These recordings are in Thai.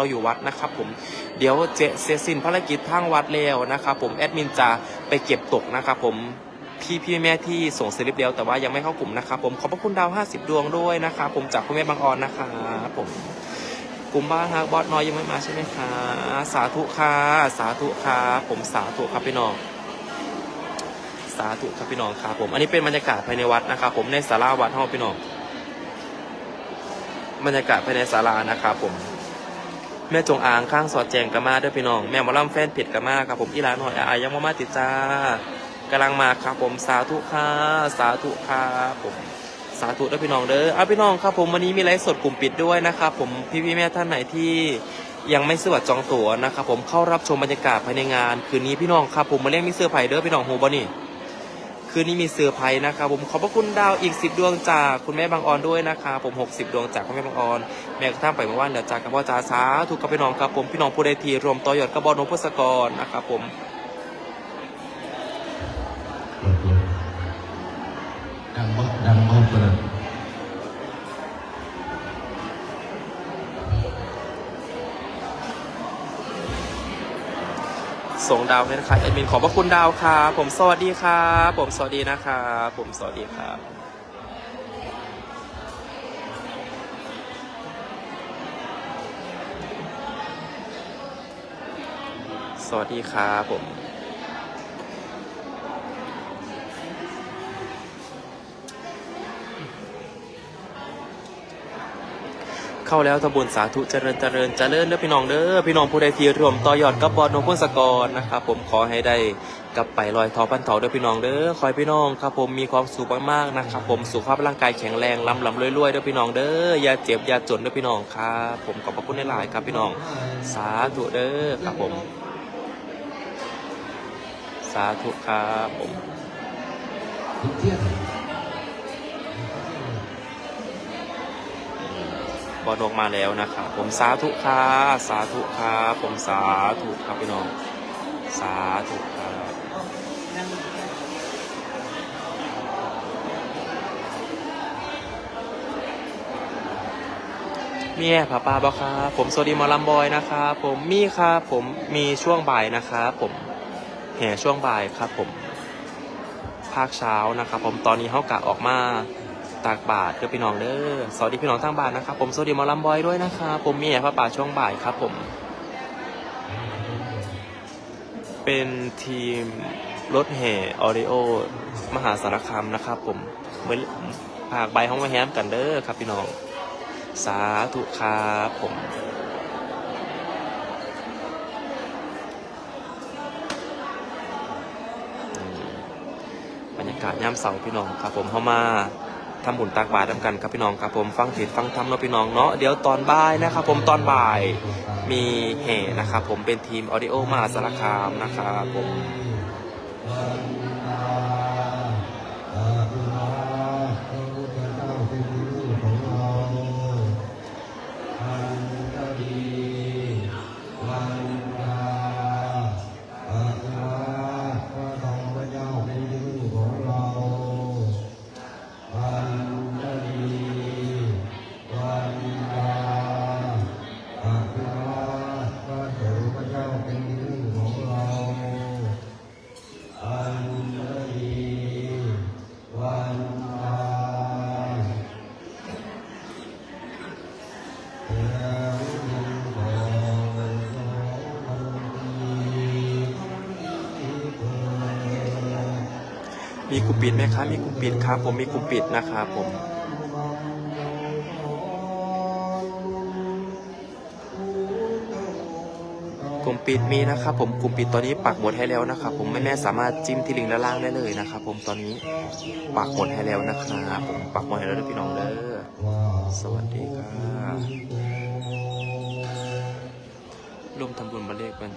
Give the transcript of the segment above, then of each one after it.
เราอยู่วัดนะครับผมเดี๋ยวเจเสร็จสิ้นภารกิจทางวัดแล้วนะครับผมแอดมินจะไปเก็บตกนะครับผมพี่พี่แม่ที่ส่งสลิปเดียวแต่ว่ายังไม่เข้ากลุ่มนะครับผมขอบพระคุณดาว 50 ดวงด้วยนะครับผมจากคุณแม่บางออนนะครับผมกลุ่มบ้านฮักบอสน้อยยังไม่มาใช่ไหมคะสาธุค่ะสาธุค่ะผมสาธุครับพี่น้องสาธุครับพี่น้องครับผมอันนี้เป็นบรรยากาศภายในวัดนะครับผมในศาลาวัดห้องพี่น้องบรรยากาศภายในศาลานะครับผม แม่จงอางข้างสอดแจงกะมาด้วยพี่น้องแม่หมอลำแฟนผิดกะมาครับผมอีหลานหน่อยอายังมามาติดจ้ากำลังมาครับผมสาธุค่ะสาธุครับผมสาธุด้วยพี่น้องเด้อเอาพี่น้องครับผมวันนี้มีไลฟ์สดกลุ่มปิดด้วยนะครับผมพี่พี่แม่ท่านไหนที่ยังไม่ซื้อบัตรจองตั๋วนะครับผมเข้ารับชมบรรยากาศภายในงาน คืนนี้พี่น้องครับผมมาเล่นมิเสื้อร์ไผ่เด้อพี่น้องโฮบอนี่ คืนนี้มีเซอร์ไพรส์นะครับผมขอบพระคุณดาวอีก 10 ดวงจากคุณแม่บางออนด้วยนะครับผม 60 ดวงจากคุณแม่บางออนแม่กระทั่งไปเมื่อวานเดี๋ยวจากกับพ่อจ่าสาถูกกับพี่น้องครับผมพี่น้องผู้ใดทีรวมต่อยอดกระบอกนพสกรนะครับผม ส่งดาวให้นะครับแอดมินขอบพระคุณดาวครับผมสวัสดีครับผมสวัสดีนะครับผมสวัสดีครับสวัสดีครับผม เข้าแล้วทำบุญสาธุเจริญเจริญเจริญเด้อพี่น้องเด้อพี่น้องผู้ใดที่รวมต่อยอดกับบอลนพพลสกรนะครับผมขอให้ได้กลับไปลอยทอพันเถาเด้อพี่น้องเด้อคอยพี่น้องครับผมมีความสุขมากๆนะครับผมสุขภาพร่างกายแข็งแรงลำลำรวยๆเด้อพี่น้องเด้ออย่าเจ็บอย่าจนเด้อพี่น้องครับผมขอบพระคุณหลายๆครับพี่น้องสาธุเด้อครับผม สาธุครับผม บอลนกมาแล้วนะครับผมสาธุค่ะสาธุครับผมสาธุครับพี่น้อง สาธุครับมีแอร์ผาปาบอครับผมสวัสดีมอลำบอยนะครับผมมีครับผมมีช่วงบ่ายนะครับผมแห่ช่วงบ่ายครับผมภาคเช้านะครับผมตอนนี้เขากะออกมา ตากบาทเพื่อพี่น้องเด้อสวัสดีพี่น้องทางบ้านนะครับผมสวัสดีมอลำบอยด้วยนะครับผมมีแอบพระป่าช่วงบ่ายครับผม เป็นทีมรถแห่ออริโอมหาสารคามนะครับผมเหมือนภาคใบห้องมาแฮมกันเด้อครับพี่น้อง สาธุครับผมบรรยากาศย่ำเสาพี่น้องครับผมเข้ามา ทำบุญตักบาตรทำกันครับพี่น้องครับผมฟังเถิดฟังธรรมเนาะพี่น้องเนาะเดี๋ยวตอนบ่ายนะครับผมตอนบ่ายมีแห่นะครับผมเป็นทีมออดิโอมาสารคามนะครับผม มีกลุ่มปิดไหมครับ มีกลุ่มปิดครับ ผมมีกลุ่มปิดนะครับผม กลุ่มปิดมีนะครับ ผม กลุ่มปิดตอนนี้ปักหมดให้แล้วนะครับ ผมแม่ๆสามารถจิ้มที่ลิงก์ด้านล่างได้เลยนะครับ ผม ตอนนี้ปักหมดให้แล้วนะครับผม ปักหมดให้แล้วพี่น้องเด้อ สวัสดีครับร่วมทำบุญบันเลขกัน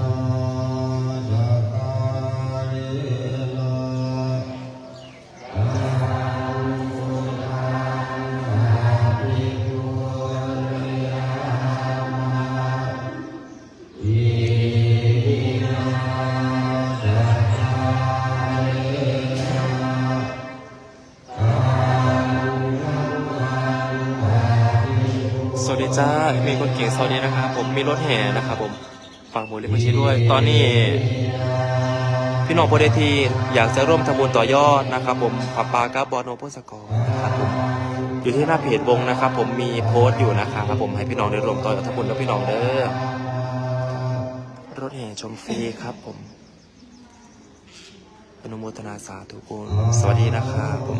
สวัสดีจ้ามีคนเก่งสวัสดีนะครับผมมีรถแห่นะครับผม ฟังหมดเลขบัญชีด้วย ตอนนี้ พี่น้องโพเดทีอยากจะร่วมทำบุญต่อยอดนะครับ ผมปับปากาบอโนโพสกอนะครับผมอยู่ที่หน้าเพจวงนะครับ ผมมีโพสต์อยู่นะครับผมให้พี่น้องได้รวมต่อยอดทำบุญแล้วพี่น้องเด้อรถแห่ชมฟรีครับผมอนุโมทนาสาธุคุณสวัสดีนะครับผม